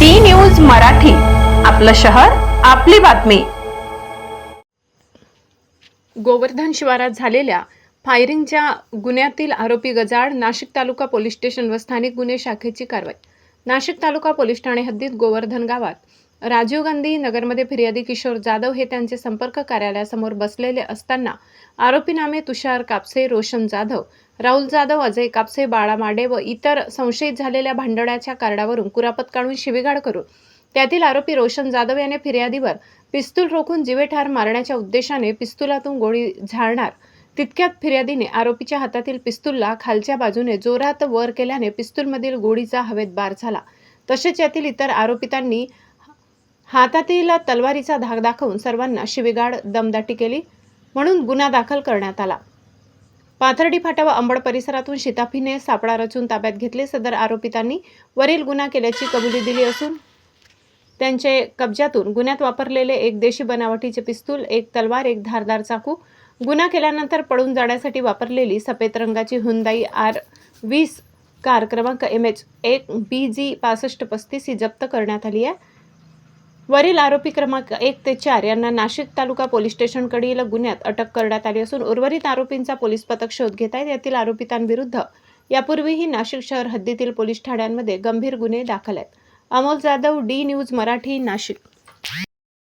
D news Marathi आपलं शहर आपली बातमी. गोवर्धन शिवारात झालेल्या फायरिंगच्या गुन्ह्यातील आरोपी गजाड नाशिक तालुका पोलीस स्टेशन व स्थानिक गुन्हे शाखेची कारवाई. नाशिक तालुका पोलीस ठाणे हद्दीत गोवर्धन गावात राजीव गांधी नगरमध्ये फिर्यादी किशोर जाधव हे त्यांचे संपर्क कार्यालयासमोर बसलेले असताना आरोपी नामे तुषार कापसे रोशन जाधव राहुल जाधव अजय कापसे बाळा माडे व इतर संशयित झालेल्या भांडणाच्या कारणावरून कुरापत काढून शिवीगाळ करून त्यातील आरोपी रोशन जाधव याने फिर्यादीवर पिस्तूल रोखून जिवेठार मारण्याच्या उद्देशाने पिस्तुलातून गोळी झाडणार. तितक्यात फिर्यादीने आरोपीच्या हातातील पिस्तूलला खालच्या बाजूने जोरात वर केल्याने पिस्तूलमधील गोळीचा हवेत बार झाला. तसेच यातील इतर आरोपितांनी हातातील तलवारीचा धाक दाखवून सर्वांना शिवीगाळ दमदाटी केली म्हणून गुन्हा दाखल करण्यात आला. पाथर्डी फाटा व अंबड परिसरातून शिताफीने सापळा रचून ताब्यात घेतले. सदर आरोपितांनी वरील गुन्हा केल्याची कबुली दिली असून त्यांचे कब्जातून गुन्ह्यात वापरलेले एक देशी बनावटीचे पिस्तूल एक तलवार एक धारदार चाकू गुन्हा केल्यानंतर पळून जाण्यासाठी वापरलेली सफेद रंगाची हुंदाई आर वीस कार क्रमांक एम एच एक बी जी पासष्ट पस्तीस ही जप्त करण्यात आली आहे. वरील आरोपी क्रमांक एक ते चार यांना नाशिक तालुका पोलीस स्टेशनकडील गुन्ह्यात अटक करण्यात आली असून उर्वरित आरोपींचा पोलीस पथक शोध घेत आहेत यातील आरोपितांविरुद्ध यापूर्वीही नाशिक शहर हद्दीतील पोलीस ठाण्यांमध्ये गंभीर गुन्हे दाखल आहेत. Amol Jadhav D news Marathi Nashik.